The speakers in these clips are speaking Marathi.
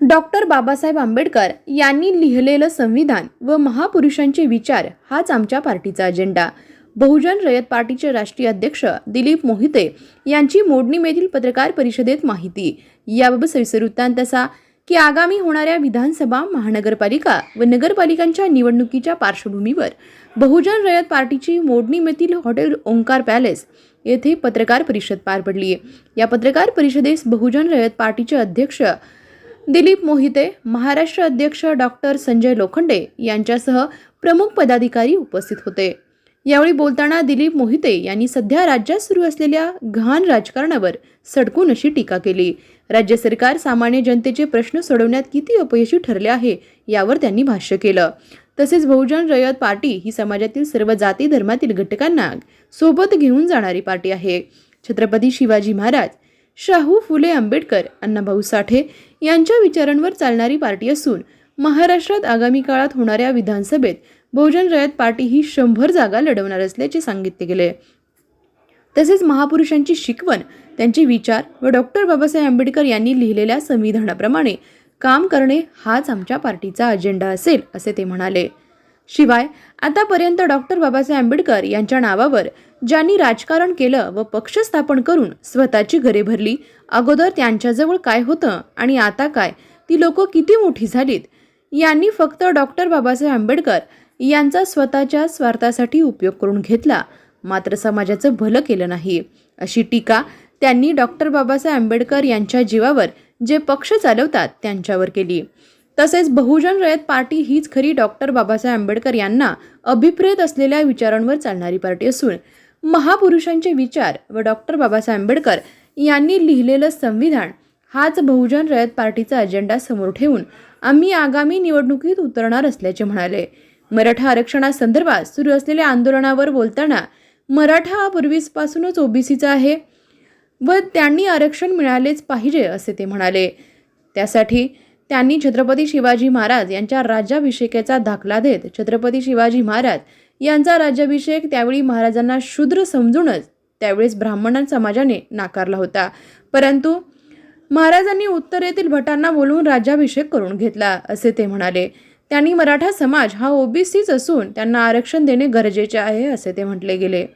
डॉक्टर बाबासाहेब आंबेडकर यांनी लिहिलेलं संविधान व महापुरुषांचे विचार हाच आमच्या पार्टीचा अजेंडा. बहुजन रयत पार्टीचे राष्ट्रीय अध्यक्ष दिलीप मोहिते यांची मोडणीमधील पत्रकार परिषदेत माहिती. याबाबत सविस्तर वृत्तांत असा की आगामी होणाऱ्या विधानसभा महानगरपालिका व नगरपालिकांच्या निवडणुकीच्या पार्श्वभूमीवर बहुजन रयत पार्टीची मोडणीमधील हॉटेल ओंकार पॅलेस येथे पत्रकार परिषद पार पडली. या पत्रकार परिषदेस बहुजन रयत पार्टीचे अध्यक्ष दिलीप मोहिते महाराष्ट्र अध्यक्ष डॉक्टर संजय लोखंडे यांच्यासह प्रमुख पदाधिकारी उपस्थित होते. यावेळी बोलताना दिलीप मोहिते यांनी सध्या राज्यात सुरू असलेल्या घाण राजकारणावर सडकून अशी टीका केली. राज्य सरकार सामान्य जनतेचे प्रश्न सोडवण्यात किती अपयशी ठरले आहे यावर त्यांनी भाष्य केलं. तसेच बहुजन रयत पार्टी ही समाजातील सर्व जाती धर्मातील घटकांना सोबत घेऊन जाणारी पार्टी आहे. छत्रपती शिवाजी महाराज शाहू फुले आंबेडकर अण्णाभाऊ साठे यांच्या विचारांवर चालणारी पार्टी असून महाराष्ट्रात आगामी काळात होणाऱ्या विधानसभेत बहुजन रयत पार्टी ही शंभर जागा लढवणार असल्याचे सांगितले गेले. तसेच महापुरुषांची शिकवण त्यांचे विचार व डॉक्टर बाबासाहेब आंबेडकर यांनी लिहिलेल्या संविधानाप्रमाणे काम करणे हाच आमच्या पार्टीचा अजेंडा असेल असे ते म्हणाले. शिवाय आतापर्यंत डॉक्टर बाबासाहेब आंबेडकर यांच्या नावावर ज्यांनी राजकारण केलं व पक्ष स्थापन करून स्वतःची घरे भरली अगोदर त्यांच्याजवळ काय होतं आणि आता काय ती लोक किती मोठी झालीत यांनी फक्त डॉक्टर बाबासाहेब आंबेडकर यांचा स्वतःच्या स्वार्थासाठी उपयोग करून घेतला मात्र समाजाचं भलं केलं नाही. अशी टीका त्यांनी डॉक्टर बाबासाहेब आंबेडकर यांच्या जीवावर जे पक्ष चालवतात त्यांच्यावर केली. तसेच बहुजन रयत पार्टी हीच खरी डॉक्टर बाबासाहेब आंबेडकर यांना अभिप्रेत असलेल्या विचारांवर चालणारी पार्टी असून महापुरुषांचे विचार व डॉक्टर बाबासाहेब आंबेडकर यांनी लिहिलेलं संविधान हाच बहुजन रयत पार्टीचा अजेंडा समोर ठेवून आम्ही आगामी निवडणुकीत उतरणार असल्याचे म्हणाले. मराठा आरक्षणासंदर्भात सुरू असलेल्या आंदोलनावर बोलताना मराठा हा पूर्वीपासूनच ओबीसीचा आहे व त्यांनी आरक्षण मिळालेच पाहिजे असे ते म्हणाले. त्यासाठी त्यांनी छत्रपती शिवाजी महाराज यांच्या राज्याभिषेकाचा दाखला देत छत्रपती शिवाजी महाराज यांचा राज्याभिषेक त्यावेळी महाराजांना शूद्र समजूनच त्यावेळेस ब्राह्मण समाजाने नाकारला होता. परंतु महाराजांनी उत्तरेतील भटांना बोलवून राज्याभिषेक करून घेतला असे ते म्हणाले. त्यांनी मराठा समाज हा ओबीसीच असून त्यांना आरक्षण देणे गरजेचे आहे असे ते म्हटले गेले.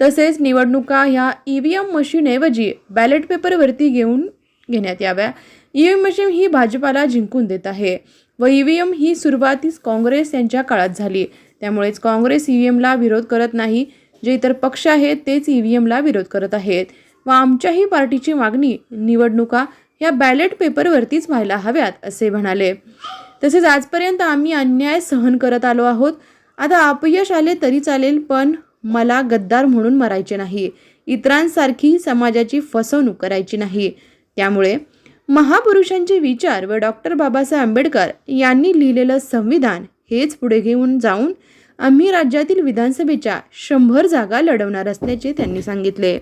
तसेच निवडणुका ह्या ई व्ही एम मशीनऐवजी बॅलेट पेपरवरती घेऊन घेण्यात याव्या. ई व्ही एम मशीन ही भाजपाला जिंकून देत आहे व ई व्ही एम ही सुरुवातीस काँग्रेस यांच्या काळात झाली. त्यामुळेच काँग्रेस ई व्ही एमला विरोध करत नाही जे इतर पक्ष आहेत तेच ई व्ही एमला विरोध करत आहेत. व आमच्याही पार्टीची मागणी निवडणुका या बॅलेट पेपरवरतीच व्हायला हव्यात असे म्हणाले. तसेच आजपर्यंत आम्ही अन्याय सहन करत आलो आहोत. आता अपयश आले तरी चालेल पण मला गद्दार म्हणून मरायचे नाही. इतरांसारखी समाजाची फसवणूक करायची नाही. त्यामुळे महापुरुषांचे विचार व डॉक्टर बाबासाहेब आंबेडकर यांनी लिहिलेलं संविधान हेच पुढे घेऊन जाऊन आम्ही राज्यातील विधानसभेच्या शंभर जागा लढवणार असल्याचे त्यांनी सांगितले.